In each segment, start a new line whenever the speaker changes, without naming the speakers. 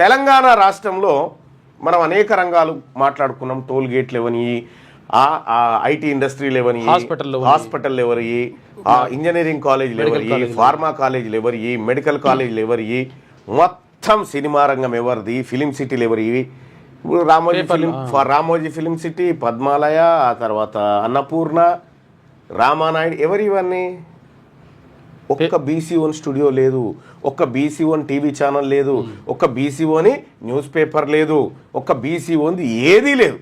తెలంగాణ రాష్ట్రంలో మనం అనేక రంగాలు మాట్లాడుకున్నాం. టోల్ గేట్లు ఎవని ఐటీ ఇండస్ట్రీలు
ఎవరియి?
హాస్పిటల్ ఎవరి ఇంజనీరింగ్ కాలేజీలు ఎవరి ఫార్మా కాలేజీలు ఎవరి మెడికల్ కాలేజీలు ఎవరి మొత్తం సినిమా రంగం ఎవరిది? ఫిలిం సిటీలు ఎవరి ఇప్పుడు Ramoji film Ramoji film city Padmalaya ఆ తర్వాత అన్నపూర్ణ రామానాయుడు ఎవరి ఇవన్నీ? ఒక్క బీసీఓన్ స్టూడియో లేదు ఒక్క బీసీఓన్ టీవీ ఛానల్ లేదు ఒక్క బీసీఓని న్యూస్ పేపర్ లేదు ఒక్క బీసీఓని ఏదీ లేదు.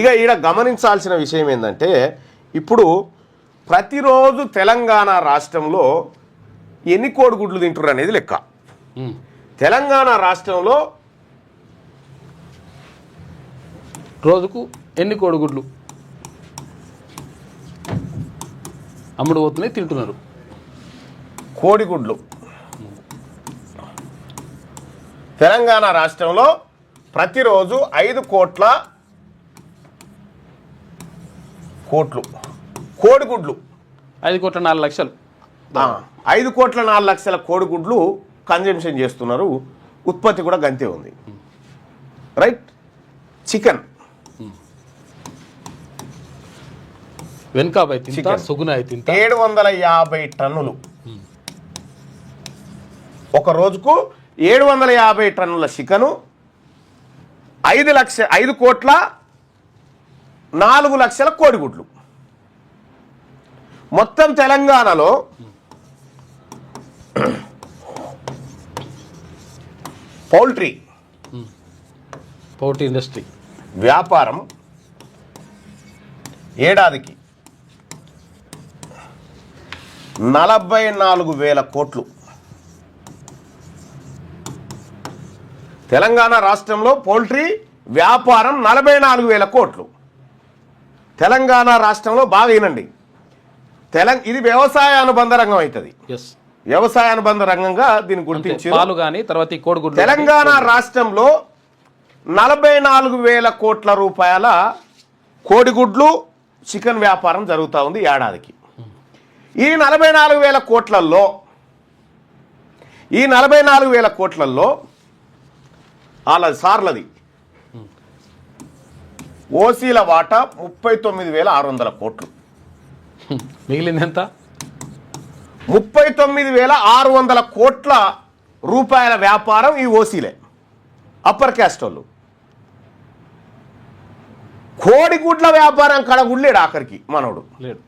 ఇక ఈడ గమనించాల్సిన విషయం ఏంటంటే ఇప్పుడు ప్రతిరోజు తెలంగాణ రాష్ట్రంలో ఎన్ని కోడిగుడ్లు తింటున్నారు అనేది లెక్క. తెలంగాణ రాష్ట్రంలో
రోజుకు ఎన్ని కోడిగుడ్లు అమ్ముడు పోతున్నాయి తింటున్నారు.
కోడిగుడ్లు. తెలంగాణ రాష్ట్రంలో ప్రతిరోజు ఐదు కోట్ల కోట్లు. కోడిగుడ్లు.
ఐదు కోట్ల నాలుగు లక్షలు.
ఐదు కోట్ల నాలుగు లక్షల కోడిగుడ్లు కన్జంప్షన్ చేస్తున్నారు. ఉత్పత్తి కూడా గంతే ఉంది. రైట్? చికెన్.
తింత
ఏడు వందల యాభై టన్నులు. ఒక రోజుకు ఏడు వందల యాభై టన్నుల చికెను ఐదు లక్ష ఐదు కోట్ల నాలుగు లక్షల కోడిగుడ్లు. మొత్తం తెలంగాణలో పౌల్ట్రీ
పౌల్ట్రీ ఇండస్ట్రీ.
వ్యాపారం ఏడాదికి నలభై నాలుగు వేల కోట్లు. తెలంగాణ రాష్ట్రంలో పౌల్ట్రీ వ్యాపారం నలభై నాలుగు వేల కోట్లు. తెలంగాణ రాష్ట్రంలో బాగా వినండి తెలంగ ఇది వ్యవసాయ అనుబంధ రంగం అవుతుంది వ్యవసాయ అనుబంధ రంగంగా దీన్ని గుర్తించి
పాలు కానీ తర్వాత కోడిగుడ్లు
తెలంగాణ రాష్ట్రంలో నలభై నాలుగు వేల కోట్ల రూపాయల కోడిగుడ్లు చికెన్ వ్యాపారం జరుగుతూ ఉంది ఏడాదికి. ఈ నలభై నాలుగు వేల కోట్లల్లో ఈ నలభై నాలుగు వేల కోట్లల్లో వాళ్ళ సార్లది. ఓసీల వాటా ముప్పై తొమ్మిది వేల ఆరు వందల కోట్లు.
మిగిలింది ఎంత
ముప్పై తొమ్మిది వేల ఆరు వందల కోట్ల రూపాయల వ్యాపారం ఈ ఓసీలే అప్పర్ క్యాస్ట్ వాళ్ళు. కోడిగుడ్ల వ్యాపారం కడగుడ్లేడు ఆఖరికి మనోడు.
లేడు.